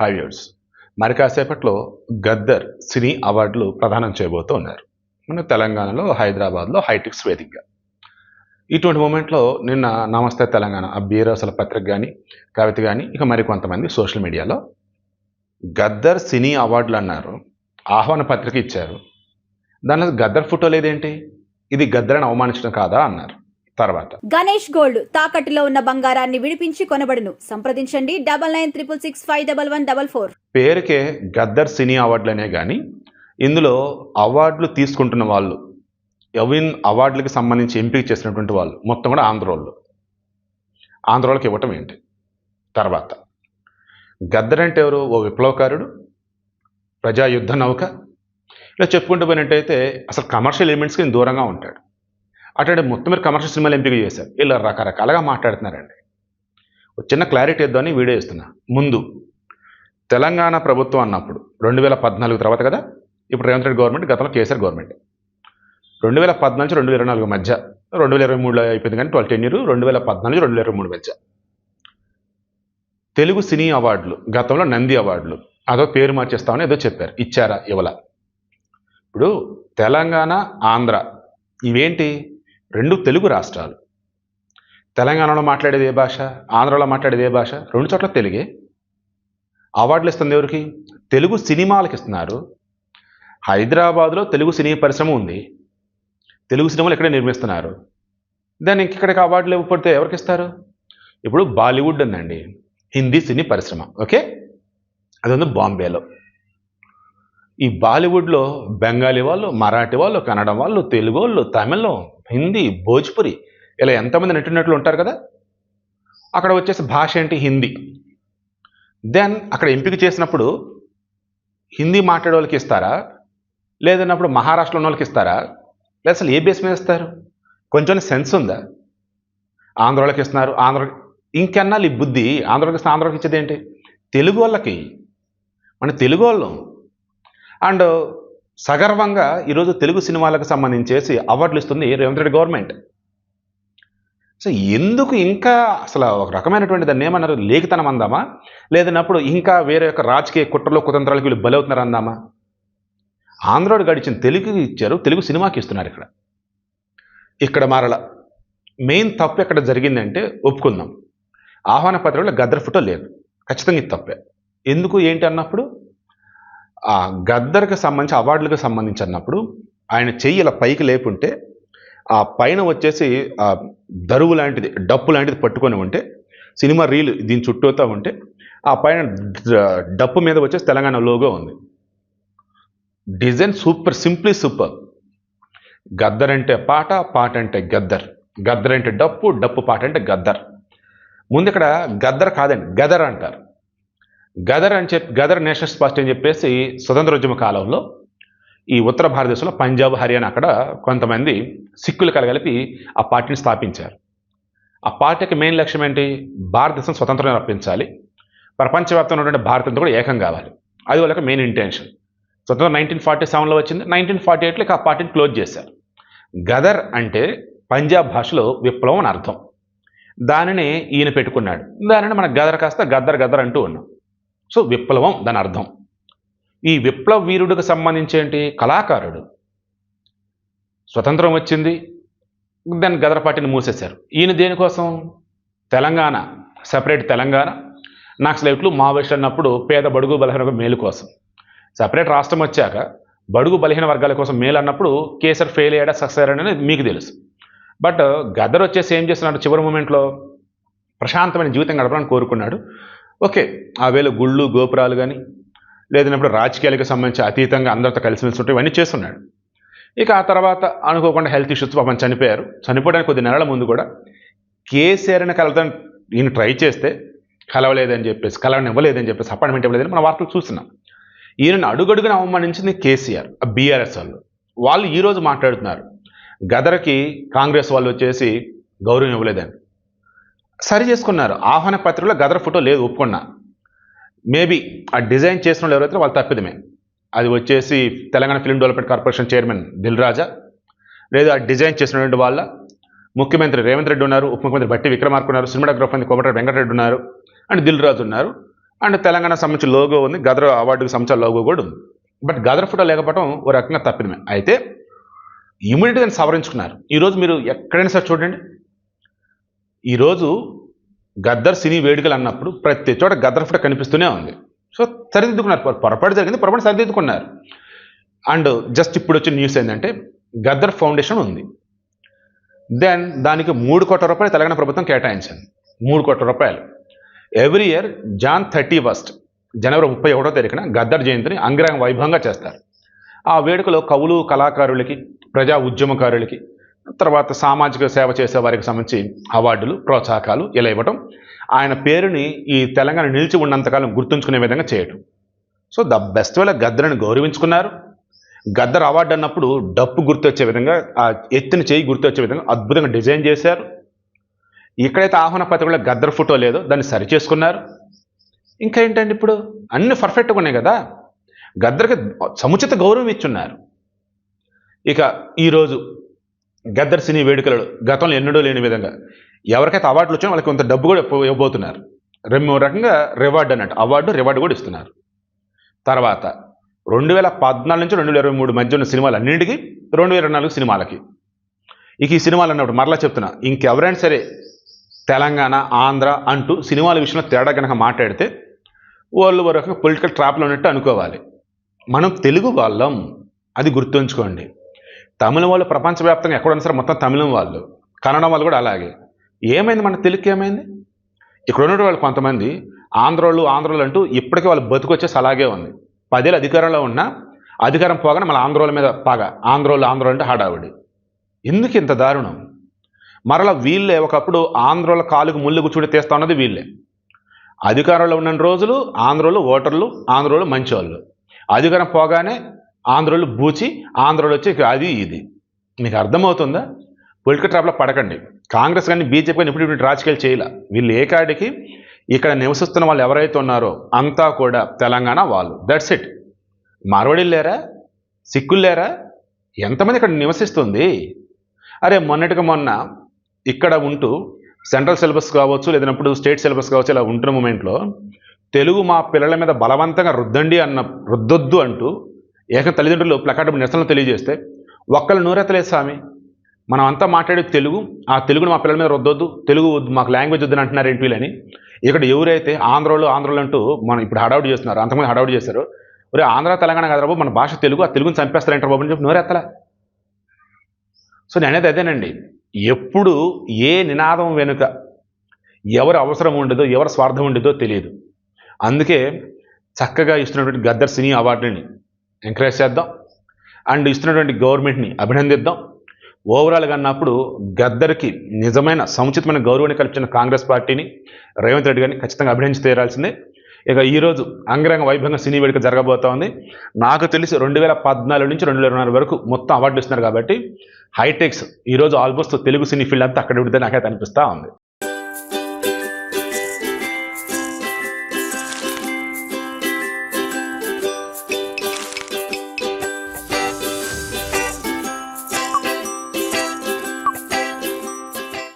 హావ్యూర్స్ మరి కాసేపట్లో గద్దర్ సినీ అవార్డులు ప్రదానం చేయబోతూ ఉన్నారు. మన తెలంగాణలో హైదరాబాద్లో హైటెక్స్ వేదికగా. ఇటువంటి మూమెంట్లో నిన్న నమస్తే తెలంగాణ ఆ బీరసల పత్రిక కానీ కవిత కానీ ఇక మరి కొంతమంది సోషల్ మీడియాలో గద్దర్ సినీ అవార్డులు అన్నారు. ఆహ్వాన పత్రిక ఇచ్చారు. దానిలో గద్దర్ ఫోటో లేదేంటి? ఇది గద్దర్ని అవమానించడం కాదా? అన్నారు. తర్వాత. గణేష్ గోల్డ్ తాకట్టులో ఉన్న బంగారాన్ని విడిపించి కొనబడును. సంప్రదించండి. Double nine triple six five double one double four. పేరుకే గద్దర్ సినీ అవార్డులనే కానీ ఇందులో అవార్డులు తీసుకుంటున్న వాళ్ళు ఎవిన్ అవార్డులకు సంబంధించి ఎంపిక చేసినటువంటి వాళ్ళు మొత్తం కూడా ఆంధ్రోళ్ళు ఆంధ్రోళ్ళకి ఇవ్వటం ఏంటి? తర్వాత. గద్దర్ అంటే ఎవరు? ఓ విప్లవకారుడు ప్రజా యుద్ధ నౌక. ఇలా చెప్పుకుంటూ పోయినట్టయితే అసలు కమర్షియల్ ఎలిమెంట్స్కి దూరంగా ఉంటాడు. అటు మొత్తం మీరు కమర్షియల్ సినిమాలు ఎంపిక చేశారు. ఇలా రకరకాలుగా మాట్లాడుతున్నారండి. ఒక చిన్న క్లారిటీ ఇద్దామని వీడియో ఇస్తున్నా ముందు తెలంగాణ ప్రభుత్వం అన్నప్పుడు రెండు వేల పద్నాలుగు తర్వాత కదా? ఇప్పుడు రేవంత్ రెడ్డి గవర్నమెంట్ గతంలో కేసీఆర్ గవర్నమెంట్. రెండు వేల పద్నాలుగు నుంచి రెండు వేల ఇరవై నాలుగు మధ్య రెండు వేల ఇరవై మూడులో అయిపోయింది కానీ ట్వెల్వ్ టెన్ ఇయర్ రెండు వేల పద్నాలుగు రెండు వేల ఇరవై మూడు మధ్య. తెలుగు సినీ అవార్డులు గతంలో నంది అవార్డులు అదో పేరు మార్చేస్తామని ఏదో చెప్పారు. ఇచ్చారా? ఇవ్వలా. ఇప్పుడు తెలంగాణ ఆంధ్ర ఇవేంటి? రెండు తెలుగు రాష్ట్రాలు. తెలంగాణలో మాట్లాడేది ఏ భాష? ఆంధ్రలో మాట్లాడేది ఏ భాష? రెండు చోట్ల తెలుగే. అవార్డులు ఇస్తుంది ఎవరికి? తెలుగు సినిమాలకు ఇస్తున్నారు. హైదరాబాద్లో తెలుగు సినీ పరిశ్రమ ఉంది. తెలుగు సినిమాలు ఇక్కడే నిర్మిస్తున్నారు. దాన్ని ఇక్కడికి అవార్డులు ఇవ్వకపోతే ఎవరికి ఇస్తారు? ఇప్పుడు బాలీవుడ్ ఉందండి హిందీ సినీ పరిశ్రమ. ఓకే? అది ఉంది బాంబేలో. ఈ బాలీవుడ్లో బెంగాలీ వాళ్ళు మరాఠీ వాళ్ళు కన్నడ వాళ్ళు తెలుగు వాళ్ళు తమిళం హిందీ భోజ్పురి ఇలా ఎంతమంది నటునట్లు ఉంటారు కదా? అక్కడ వచ్చేసి భాష ఏంటి? హిందీ. దెన్ అక్కడ ఎంపిక చేసినప్పుడు హిందీ మాట్లాడే వాళ్ళకి ఇస్తారా? లేదన్నప్పుడు మహారాష్ట్రలో ఉన్న వాళ్ళకి ఇస్తారా? లేదా అసలు ఏ బేస్ మీద ఇస్తారు? కొంచెం సెన్స్ ఉందా? ఆంధ్ర వాళ్ళకి ఇస్తున్నారు ఆంధ్ర ఇంకెన్నాళ్ళు ఈ బుద్ధి ఆంధ్రకి ఇస్తే ఆంధ్రకి ఇచ్చేది ఏంటి? తెలుగు వాళ్ళకి. మన తెలుగు వాళ్ళం. అండ్ సగర్వంగా ఈరోజు తెలుగు సినిమాలకు సంబంధించేసి అవార్డులు ఇస్తుంది రేవంత్ రెడ్డి గవర్నమెంట్. సో ఎందుకు ఇంకా అసలు ఒక రకమైనటువంటి దాన్ని ఏమన్నారు? లేఖితనం అందామా? లేదన్నప్పుడు ఇంకా వేరే యొక్క రాజకీయ కుట్రలో కుతంత్రాలకు వీళ్ళు బలవుతున్నారు అందామా? ఆంధ్రోడు గడిచిన తెలుగుకి ఇచ్చారు తెలుగు సినిమాకి ఇస్తున్నారు ఇక్కడ. ఇక్కడ మారల. మెయిన్ తప్పు ఎక్కడ జరిగిందంటే ఒప్పుకుందాం. ఆహ్వాన పత్రికలో గద్దర్ ఫోటో లేదు. ఖచ్చితంగా ఇది తప్పే. ఎందుకు ఏంటి అన్నప్పుడు ఆ గద్దర్కి సంబంధించి అవార్డులకు సంబంధించి అన్నప్పుడు ఆయన చెయ్యి ఇలా పైకి లేపుంటే ఆ పైన వచ్చేసి ఆ దరువు లాంటిది డప్పు లాంటిది పట్టుకొని ఉంటే సినిమా రీల్ దీని చుట్టూతా ఉంటే ఆ పైన డప్పు మీద వచ్చేసి తెలంగాణ లోగో ఉంది. Design super simply super. Gaddar అంటే పాట పాట అంటే గద్దర్. గద్దర్ అంటే డప్పు డప్పు పాట అంటే గద్దర్. ముందు ఇక్కడ గద్దర్ కాదండి గదర్ అంటారు. గదర్ అని చెప్పి గదర్ నేషనల్స్ పార్టీ అని చెప్పేసి స్వతంత్రోద్యమ కాలంలో ఈ ఉత్తర భారతదేశంలో పంజాబ్ హర్యానా అక్కడ కొంతమంది సిక్కులు కలగలిపి ఆ పార్టీని స్థాపించారు. ఆ పార్టీకి మెయిన్ లక్ష్యం ఏంటి? భారతదేశం స్వతంత్రం రప్పించాలి. ప్రపంచవ్యాప్తంగా ఉన్నటువంటి భారతంతో కూడా ఏకం కావాలి. అది వాళ్ళకి మెయిన్ ఇంటెన్షన్. స్వతంత్రం నైన్టీన్ ఫార్టీ సెవెన్లో వచ్చింది. నైన్టీన్ ఫార్టీ ఎయిట్లో ఆ పార్టీని క్లోజ్ చేశారు. గదర్ అంటే పంజాబ్ భాషలో విప్లవం అని అర్థం. దానిని ఈయన పెట్టుకున్నాడు. దానిని మన గదర్ కాస్త గద్దర్ గద్దర్ అంటూ ఉన్నాం. సో విప్లవం దాని అర్థం. ఈ విప్లవ వీరుడికి సంబంధించి ఏంటి? కళాకారుడు. స్వతంత్రం వచ్చింది. దాన్ని గదరపాటిని పార్టీని మూసేశారు. ఈయన దేనికోసం? తెలంగాణ. సపరేట్ తెలంగాణ. నక్సలైట్లు మావోయిస్టులు అన్నప్పుడు పేద బడుగు బలహీన మేలు కోసం. సపరేట్ రాష్ట్రం వచ్చాక బడుగు బలహీన వర్గాల కోసం మేలు అన్నప్పుడు కేసర్ ఫెయిల్ అయ్యాడా సక్సెస్ అనేది మీకు తెలుసు. బట్ గదర్ వచ్చేసి ఏం చేస్తున్నాడు చివరి మూమెంట్లో? ప్రశాంతమైన జీవితం గడపడానికి కోరుకున్నాడు. ఓకే ఆ వేళ గుళ్ళు గోపురాలు కానీ లేదన్నప్పుడు రాజకీయాలకు సంబంధించి అతీతంగా అందరితో కలిసిమెలిసి ఉంటే ఇవన్నీ చేస్తున్నాడు. ఇక ఆ తర్వాత అనుకోకుండా హెల్త్ ఇష్యూస్ పాపం చనిపోయారు. చనిపోవడానికి కొద్ది నెలల ముందు కూడా కేసీఆర్ని కలవడం ఈయన ట్రై చేస్తే కలవలేదని చెప్పేసి కలవని ఇవ్వలేదని చెప్పేసి అపాయింట్మెంట్ ఇవ్వలేదని మన వార్తలు చూస్తున్నాం. ఈయనను అడుగడుగున అవమానించింది కేసీఆర్ బీఆర్ఎస్ వాళ్ళు. వాళ్ళు ఈరోజు మాట్లాడుతున్నారు. గదర్కి కాంగ్రెస్ వాళ్ళు వచ్చేసి గౌరవం ఇవ్వలేదని. సరి చేసుకున్నారు. ఆహ్వాన పత్రికలో గదర్ ఫోటో లేదు ఒప్పుకున్నా. మేబీ ఆ డిజైన్ చేసిన వాళ్ళు ఎవరైతే వాళ్ళు తప్పిదమే. అది వచ్చేసి Telangana film development corporation chairman Dil Raja లేదా ఆ డిజైన్ చేసినటువంటి వాళ్ళ. ముఖ్యమంత్రి రేవంత్ రెడ్డి ఉన్నారు ఉప ముఖ్యమంత్రి బట్టి విక్రమార్క ఉన్నారు సినిమాటోగ్రఫర్ కోమటిరెడ్డి వెంకటరెడ్డి ఉన్నారు అండ్ దిల్ రాజు ఉన్నారు అండ్ తెలంగాణ సంబంధించి లోగో ఉంది గదర్ అవార్డుకి సంబంధించిన లోగో కూడా ఉంది. బట్ గదర్ ఫోటో లేకపోవడం ఓ రకంగా తప్పిదమే. అయితే ఇమీడియట్గా సవరించుకున్నారు. ఈరోజు మీరు ఎక్కడైనా సరే చూడండి ఈరోజు గద్దర్ సినీ వేడుకలు అన్నప్పుడు ప్రతి చోట గద్దర్ ఫోటో కనిపిస్తూనే ఉంది. సో సరిదిద్దుకున్నారు. పొరపాటు జరిగింది పొరపాటు సరిదిద్దుకున్నారు. అండ్ జస్ట్ ఇప్పుడు వచ్చిన న్యూస్ ఏంటంటే గద్దర్ ఫౌండేషన్ ఉంది. దెన్ దానికి మూడు కోట్ల రూపాయలు తెలంగాణ ప్రభుత్వం కేటాయించింది. మూడు కోట్ల రూపాయలు. Every year Jan thirty first జనవరి ముప్పై ఒకటో తారీఖున గద్దర్ జయంతిని అంగరంగ వైభవంగా చేస్తారు. ఆ వేడుకలో కవులు కళాకారులకి ప్రజా ఉద్యమకారులకి తర్వాత సామాజిక సేవ చేసే వారికి సంబంధించి అవార్డులు ప్రోత్సాహకాలు ఇలా ఇవ్వటం. ఆయన పేరుని ఈ తెలంగాణ నిలిచి ఉన్నంతకాలం గుర్తుంచుకునే విధంగా చేయటం. సో ద బెస్ట్ వేళ గద్దర్ని గౌరవించుకున్నారు. గద్దర్ అవార్డు అన్నప్పుడు డప్పు గుర్తొచ్చే విధంగా ఆ ఎత్తిన చేయి గుర్తొచ్చే విధంగా అద్భుతంగా డిజైన్ చేశారు. ఎక్కడైతే ఆహ్వాన పత్రికలో గద్దర్ ఫోటో లేదో దాన్ని సరి చేసుకున్నారు. ఇంకా ఏంటండి ఇప్పుడు? అన్ని పర్ఫెక్ట్గా ఉన్నాయి కదా? గద్దర్కి సముచిత గౌరవం ఇచ్చున్నారు. ఇక ఈరోజు గద్దర్ సినీ వేడుకలలో గతంలో ఎన్నడూ లేని విధంగా ఎవరికైతే అవార్డులు వచ్చాయో వాళ్ళకి కొంత డబ్బు కూడా ఇవ్వబోతున్నారు. రెండు రకంగా రివార్డ్ అన్నట్టు అవార్డు రివార్డు కూడా ఇస్తున్నారు. తర్వాత రెండు వేల పద్నాలుగు నుంచి రెండు వేల ఇరవై మూడు మధ్య ఉన్న సినిమాలు అన్నింటికి రెండు వేల నాలుగు సినిమాలకి. ఇక ఈ సినిమాలు అన్నప్పుడు మరలా చెప్తున్నా ఇంకెవరైనా సరే తెలంగాణ ఆంధ్ర అంటూ సినిమాల విషయంలో తేడా కనుక మాట్లాడితే వాళ్ళు ఒక పొలిటికల్ ట్రాప్లో ఉన్నట్టు అనుకోవాలి. మనం తెలుగు వాళ్ళం అది గుర్తుంచుకోండి. తమిళ వాళ్ళు ప్రపంచవ్యాప్తంగా ఎక్కడ సరే మొత్తం తమిళం వాళ్ళు. కన్నడం వాళ్ళు కూడా అలాగే. ఏమైంది మన తెలుగుకి ఏమైంది? ఇక్కడ ఉన్న వాళ్ళు కొంతమంది ఆంధ్రోళ్ళు ఆంధ్రోళ్ళు అంటూ ఇప్పటికీ వాళ్ళు బతుకొచ్చేసి అలాగే ఉంది. పదేళ్ళు అధికారంలో ఉన్నా అధికారం పోగానే మళ్ళీ ఆంధ్రోల మీద పగ ఆంధ్రోళ్ళు ఆంధ్రోలు అంటే హడావిడి. ఎందుకు ఇంత దారుణం? మరలా వీళ్ళే ఒకప్పుడు ఆంధ్రోల కాలుకు ముళ్ళు కూర్చుని తీస్తా ఉన్నది వీళ్ళే. అధికారంలో ఉన్న రోజులు ఆంధ్రోళ్ళు ఓటర్లు ఆంధ్రోళ్ళు మంచోళ్ళు. అధికారం పోగానే ఆంధ్రోళ్ళు బూచి ఆంధ్రోళ్ళు వచ్చి అది ఇది. మీకు అర్థమవుతుందా? పొలిటికల్ ట్రాప్లో పడకండి. కాంగ్రెస్ కానీ బీజేపీ కానీ ఇప్పుడు ఇప్పుడు రాజకీయాలు చేయలే. వీళ్ళు ఏ కాడికి? ఇక్కడ నివసిస్తున్న వాళ్ళు ఎవరైతే ఉన్నారో అంతా కూడా తెలంగాణ వాళ్ళు. దట్స్ ఇట్ మార్వాడీలు లేరా? సిక్కులు లేరా? ఎంతమంది ఇక్కడ నివసిస్తుంది? అరే మొన్నటిగా మొన్న ఇక్కడ ఉంటూ సెంట్రల్ సిలబస్ కావచ్చు లేదన్నప్పుడు స్టేట్ సిలబస్ కావచ్చు ఇలా ఉంటున్న మూమెంట్లో తెలుగు మా పిల్లల మీద బలవంతంగా రుద్దండి అన్న రుద్దొద్దు అంటూ ఏక తల్లిదండ్రులు ప్లకార్డు నిరసనలు తెలియజేస్తే ఒక్కళ్ళు నూరెత్తలేదు స్వామి. మనం అంతా మాట్లాడే తెలుగు ఆ తెలుగును మా పిల్లల మీద రుద్దొద్దు తెలుగు వద్దు, మాకు లాంగ్వేజ్ వద్దని అంటున్నారు ఏంటి వీళ్ళని. ఇక్కడ ఎవరైతే ఆంధ్రలో ఆంధ్రలో అంటూ మనం ఇప్పుడు హడావుడి చేస్తున్నారు అంతకుముందు హడావుడి చేశారు ఒరే ఆంధ్ర తెలంగాణ కాదు బాబు మన భాష తెలుగు ఆ తెలుగుని చంపేస్తారంటారు బాబు అని చెప్పి నోరెత్తలా. సో నేను అనేది అదేనండి. ఎప్పుడు ఏ నినాదం వెనుక ఎవరు అవసరం ఉండదో ఎవరు స్వార్థం ఉండదో తెలియదు. అందుకే చక్కగా ఇస్తున్నటువంటి గద్దర్ సినీ అవార్డుని ఎంకరేజ్ చేద్దాం. అండ్ ఇస్తున్నటువంటి గవర్నమెంట్ని అభినందిద్దాం. ఓవరాల్గా అన్నప్పుడు గద్దర్కి నిజమైన సముచితమైన గౌరవాన్ని కల్పించిన కాంగ్రెస్ పార్టీని రేవంత్ రెడ్డి గారిని ఖచ్చితంగా అభినందించి తీరాల్సిందే. ఇక ఈరోజు అంగరంగ వైభవంగా సినీ వేడుక జరగబోతా ఉంది. నాకు తెలిసి రెండు వేల పద్నాలుగు నుంచి రెండు వేల ఇరవై వరకు మొత్తం అవార్డులు ఇస్తున్నారు కాబట్టి హైటెక్స్ ఈరోజు ఆల్మోస్ట్ తెలుగు సినీ ఫీల్డ్ అంతా అక్కడ ఉంటే నాకైతే అనిపిస్తూ ఉంది.